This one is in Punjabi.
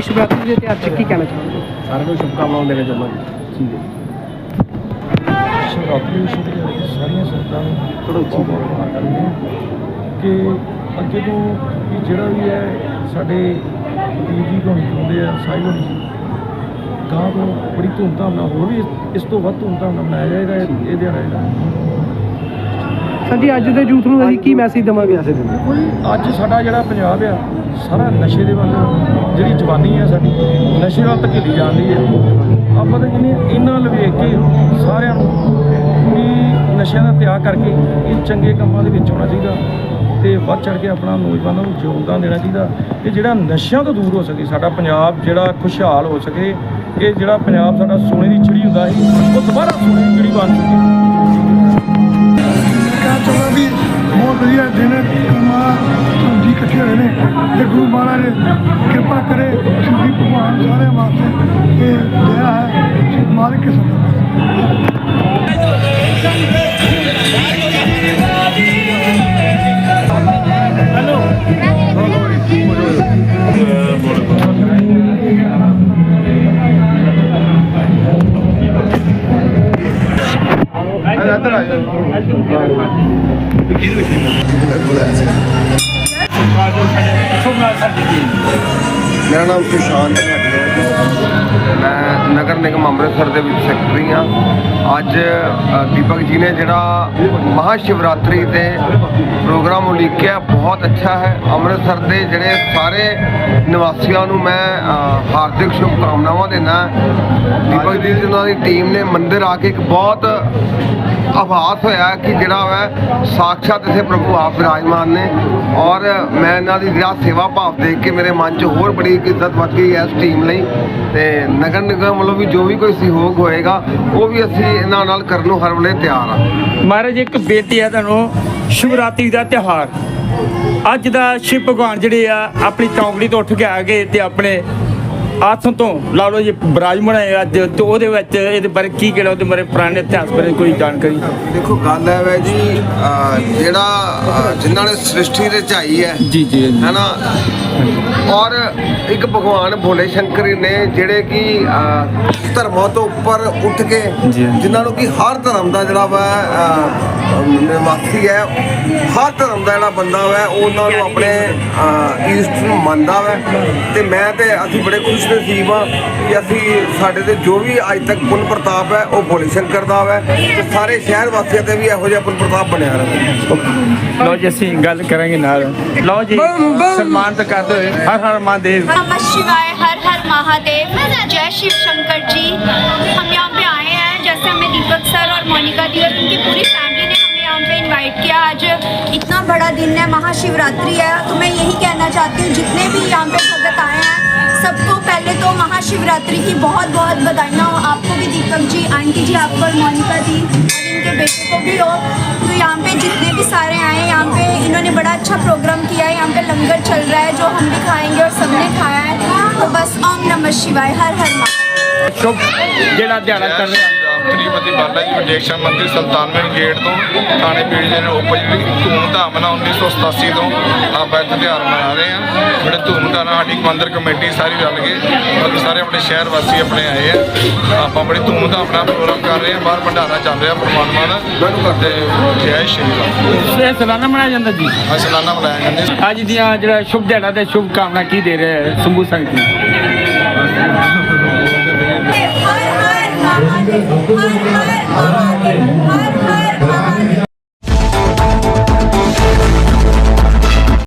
ਸ਼ਿਵਰਾਤਰੀ ਦੇ ਤਿਉਹਾਰ 'ਚ ਕੀ ਕਹਿਣਾ ਚਾਹੁੰਦੇ ਸਾਰਿਆਂ ਨੂੰ ਸ਼ੁਭਕਾਮਨਾਵਾਂ ਦੇਣਾ ਚਾਹੁੰਦਾ ਠੀਕ ਹੈ। ਸ਼ਿਵਰਾਤਰੀ ਸ਼ੁਰੂ ਸਾਰੀਆਂ ਸੰਗਤਾਂ ਨੂੰ ਥੋੜਾ ਉੱਚੀ ਬੋਲੋ। ਬੇਨਤੀ ਕਰਨੀ ਹੈ ਕਿ ਅੱਗੇ ਤੋਂ ਵੀ ਜਿਹੜਾ ਵੀ ਹੈ ਸਾਡੇ ਦੀਪ ਜੀ ਹੋਣੀ ਚਾਹੁੰਦੇ ਆ ਸਾਈ ਹੋਣੀ ਜੀ ਗਾਂ ਤੋਂ ਬੜੀ ਧੂਮਧਾਮ ਨਾਲ ਹੋਰ ਵੀ ਇਸ- ਤੋਂ ਵੱਧ ਧੂਮਧਾਮ ਨਾਲ ਮਨਾਇਆ ਜਾਏਗਾ ਇਹ ਇਹ ਦਿਹਾੜਾ ਜਿਹੜਾ ਸਰ ਜੀ ਅੱਜ ਦੇ ਯੂਥ ਨੂੰ ਅਸੀਂ ਕੀ ਮੈਸੇਜ ਦੇਵਾਂਗੇ? ਦਿੰਦੇ ਕੋਈ ਅੱਜ ਸਾਡਾ ਜਿਹੜਾ ਪੰਜਾਬ ਆ ਸਾਰਾ ਨਸ਼ੇ ਦੇ ਵੱਲ ਜਿਹੜੀ ਜਵਾਨੀ ਆ ਸਾਡੀ ਨਸ਼ੇ ਵੱਲ ਧਕੇਲੀ ਜਾਂਦੀ ਹੈ ਆਪਾਂ ਤਾਂ ਕਹਿੰਦੇ ਹਾਂ, ਇਹਨਾਂ ਵੱਲ ਵੇਖ ਕੇ ਸਾਰਿਆਂ ਨੂੰ ਵੀ ਨਸ਼ਿਆਂ ਦਾ ਤਿਆਗ ਕਰਕੇ ਇਹ ਚੰਗੇ ਕੰਮਾਂ ਦੇ ਵਿੱਚ ਆਉਣਾ ਚਾਹੀਦਾ ਤੇ ਵੱਧ ਚੜ ਕੇ ਆਪਣਾ ਨੌਜਵਾਨਾਂ ਨੂੰ ਯੋਗਦਾਨ ਦੇਣਾ ਚਾਹੀਦਾ ਕਿ ਜਿਹੜਾ ਨਸ਼ਿਆਂ ਤੋਂ ਦੂਰ ਹੋ ਸਕੇ ਸਾਡਾ ਪੰਜਾਬ ਜਿਹੜਾ ਖੁਸ਼ਹਾਲ ਹੋ ਸਕੇ ਇਹ ਜਿਹੜਾ ਪੰਜਾਬ ਸਾਡਾ ਸੋਨੇ ਦੀ ਚਿੜੀ ਹੁੰਦਾ ਸੀ ਉਹ ਦੁਬਾਰਾ ਸੋਨੇ ਦੀ ਚਿੜੀ ਬਣ ਸਕੇ। ਹੈ ਮਾਲਕ ਕੇ ਸਦਾ ਮੇਰਾ ਮੈਂ ਨਗਰ ਨਿਗਮ ਅੰਮ੍ਰਿਤਸਰ ਦੇ ਵਿੱਚ ਸੈਕਟਰੀ ਹਾਂ। ਅੱਜ ਦੀਪਕ ਜੀ ਨੇ ਜਿਹੜਾ ਮਹਾ ਸ਼ਿਵਰਾਤਰੀ ਤੇ ਪ੍ਰੋਗਰਾਮ ਉਲੀਕਿਆ ਬਹੁਤ ਅੱਛਾ ਹੈ। ਅੰਮ੍ਰਿਤਸਰ ਦੇ ਜਿਹੜੇ ਸਾਰੇ ਨਿਵਾਸੀਆਂ ਨੂੰ ਮੈਂ ਅ, ਹਾਰਦਿਕ ਸ਼ੁਭਕਾਮਨਾਵਾਂ ਦਿੰਦਾ ਦੀਪਕ ਜੀ ਦੀ ਉਹਨਾਂ ਦੀ ਟੀਮ ਨੇ ਮੰਦਿਰ ਆ ਕੇ ਇੱਕ ਬਹੁਤ ਆਭਾਸ ਹੋਇਆ ਕਿ ਜਿਹੜਾ ਹੈ ਸਾਖਸ਼ਾਤ ਇਥੇ ਪ੍ਰਭੂ ਆਪ ਵਿਰਾਜਮਾਨ ਨੇ। ਔਰ ਮੈਂ ਇਹਨਾਂ ਦੀ ਜਿਹੜਾ ਸੇਵਾ ਭਾਵ ਦੇਖ ਕੇ ਮੇਰੇ ਮਨ 'ਚ ਹੋਰ ਬੜੀ ਇੱਜ਼ਤ ਵੱਧ ਗਈ ਹੈ ਇਸ ਟੀਮ ਲਈ। ਤੇ ਨਗਰ ਨਿਗਮ ਵੱਲੋਂ ਵੀ ਜੋ ਵੀ ਕੋਈ ਸਹਿਯੋਗ ਹੋਏਗਾ, ਉਹ ਵੀ ਅਸੀਂ ਇਹਨਾਂ ਨਾਲ ਕਰਨ ਨੂੰ ਹਰ ਵੇਲੇ ਤਿਆਰ ਆ। ਮਹਾਰਾਜ, ਇੱਕ ਬੇਨਤੀ ਹੈ ਤੁਹਾਨੂੰ, ਸ਼ਿਵਰਾਤਰੀ ਦਾ ਤਿਉਹਾਰ। ਅੱਜ ਦਾ ਸ਼ਿਵ ਭਗਵਾਨ ਜਿਹੜੇ ਆ, ਆਪਣੀ ਚੌਂਕੜੀ ਤੋਂ ਉੱਠ ਕੇ ਆ ਗਏ ਤੇ ਆਪਣੇ ਆਸਣ ਤੋਂ ਲਾ ਲਓ ਜੀ ਬਰਾਜਮਣ ਹੈ ਅੱਜ ਤੇ ਉਹਦੇ ਵਿੱਚ ਇਹਦੇ ਬਾਰੇ ਕੀ ਕਿਹੜਾ ਉਹਦੇ ਬਾਰੇ ਪੁਰਾਣੇ ਇਤਿਹਾਸ ਬਾਰੇ ਕੋਈ ਜਾਣਕਾਰੀ? ਦੇਖੋ ਗੱਲ ਹੈ ਵੈ ਜੀ ਅਹ ਜਿਹੜਾ ਜਿਨ੍ਹਾਂ ਨੇ ਸ੍ਰਿਸ਼ਟੀ ਰਚਾਈ ਹੈ ਜੀ ਜੀ। ਹੈਨਾ? ਔਰ ਇੱਕ ਭਗਵਾਨ ਭੋਲੇ ਸ਼ੰਕਰ ਹੀ ਨੇ ਜਿਹੜੇ ਕਿ ਅਹ, ਧਰਮਾਂ ਤੋਂ ਉੱਪਰ ਉੱਠ ਕੇ ਜੀ। ਜਿਨ੍ਹਾਂ ਨੂੰ ਕਿ ਹਰ ਧਰਮ ਦਾ ਜਿਹੜਾ ਵਾ ਅਹ, ਨਿਵਾਸੀ ਹੈ ਹਰ ਧਰਮ ਦਾ ਜਿਹੜਾ ਬੰਦਾ ਵਾ ਉਹਨਾਂ ਨੂੰ ਆਪਣੇ ਅਹ, ਈਸਟ ਨੂੰ ਮੰਨਦਾ ਵਾ ਤੇ ਮੈਂ ਤੇ ਅਸੀਂ ਬੜੇ ਖੁਸ਼ ਨਸੀਬ ਹਾਂ ਕਿ ਅਸੀਂ ਸਾਡੇ ਤੇ ਜੋ ਵੀ ਅੱਜ ਤੱਕ ਪੁੰਨ ਪ੍ਰਤਾਪ ਹੈ ਉਹ ਭੋਲੇ ਸ਼ੰਕਰ ਦਾ ਵਾ ਤੇ ਸਾਰੇ ਸ਼ਹਿਰ ਵਾਸੀਆਂ ਤੇ ਵੀ ਇਹੋ ਜਿਹਾ ਪੁੰਨ ਪ੍ਰਤਾਪ ਬਣਿਆ ਰਹੇ ਲਓ ਜੀ ਅਸੀਂ ਗੱਲ ਕਰਾਂਗੇ ਨਾਲ ਲਓ ਜੀ ਸਨਮਾਨਿਤ ਕਰਦੇ ਹੋਏ ਹਰ ਹਰ ਮਹਾਦੇਵ नमः शिवाय हर हर महादेव जय शिव शंकर जी हम यहाँ पे आए हैं जैसे हमें दीपक सर और मोनिका दी और उनकी पूरी फैमिली ने हमें यहाँ पे इनवाइट किया आज इतना बड़ा दिन है महाशिवरात्रि है तो मैं यही कहना चाहती हूँ जितने भी यहाँ पे भगत आए हैं सबको पहले तो महाशिवरात्रि की बहुत बहुत बधाइयाँ हो आपको भी दीपक जी आंटी जी आपको और मोनिका दी और इनके बेटे को भी हो तो यहाँ पे जितने भी सारे आए हैं यहाँ पे इन्होंने बड़ा अच्छा प्रोग्राम किया है यहाँ पे लंगर चल रहा है जो हम भी खाएंगे और सबने खाया है तो बस ओम नमः शिवाय हर हर महादेव ਸ਼ੁਭ ਜਿਹੜਾ ਦਿਹਾੜਾ ਕਰ ਰਿਹਾ ਸ਼੍ਰੀਮਤੀ ਬਾਲਾ ਜੀ ਵਿਦੇਸ਼ਾ ਮੰਦਿਰ ਸੁਲਤਾਨਵਿੰਡ ਗੇਟ ਤੋਂ ਥਾਣੇ ਪੀੜੀ ਦੇ ਓਪੋਜੀਟ ਧੂਮਧਾਮ ਨਾਲ 1987 ਤੋਂ ਆਪਾਂ ਇੱਥੇ ਤਿਉਹਾਰ ਮਨਾ ਰਹੇ ਹਾਂ। ਬੜੇ ਧੂਮਧਾਮ ਨਾਲ ਸਾਡੀ ਮੰਦਿਰ ਕਮੇਟੀ ਸਾਰੀ ਰਲ ਕੇ ਬਾਕੀ ਸਾਰੇ ਆਪਣੇ ਸ਼ਹਿਰ ਵਾਸੀ ਆਪਣੇ ਆਏ ਆ। ਆਪਾਂ ਬੜੀ ਧੂਮਧਾਮ ਨਾਲ ਪ੍ਰੋਗਰਾਮ ਕਰ ਰਹੇ ਹਾਂ। ਬਾਹਰ ਭੰਡਾਰਾ ਚੱਲ ਰਿਹਾ ਪਰਮਾਤਮਾ ਦਾ ਤੇ ਜੈ ਸ਼੍ਰੀ ਰਾਮ ਇਹ ਸਾਲਾਨਾ ਮਨਾਇਆ ਜਾਂਦਾ ਜੀ? ਅੱਜ ਸਲਾਨਾ ਮਨਾਇਆ ਜਾਂਦਾ ਅੱਜ ਦੀਆਂ ਜਿਹੜਾ ਸ਼ੁਭ ਦਿਹਾੜਾ ਤੇ ਸ਼ੁਭ ਕਾਮਨਾ ਕੀ ਦੇ ਰਹੇ ਸੰਭੂ ਸੰਗਤ ਹਰ ਹਰ ਮਹਾਦੇਵ ਹਰ ਹਰ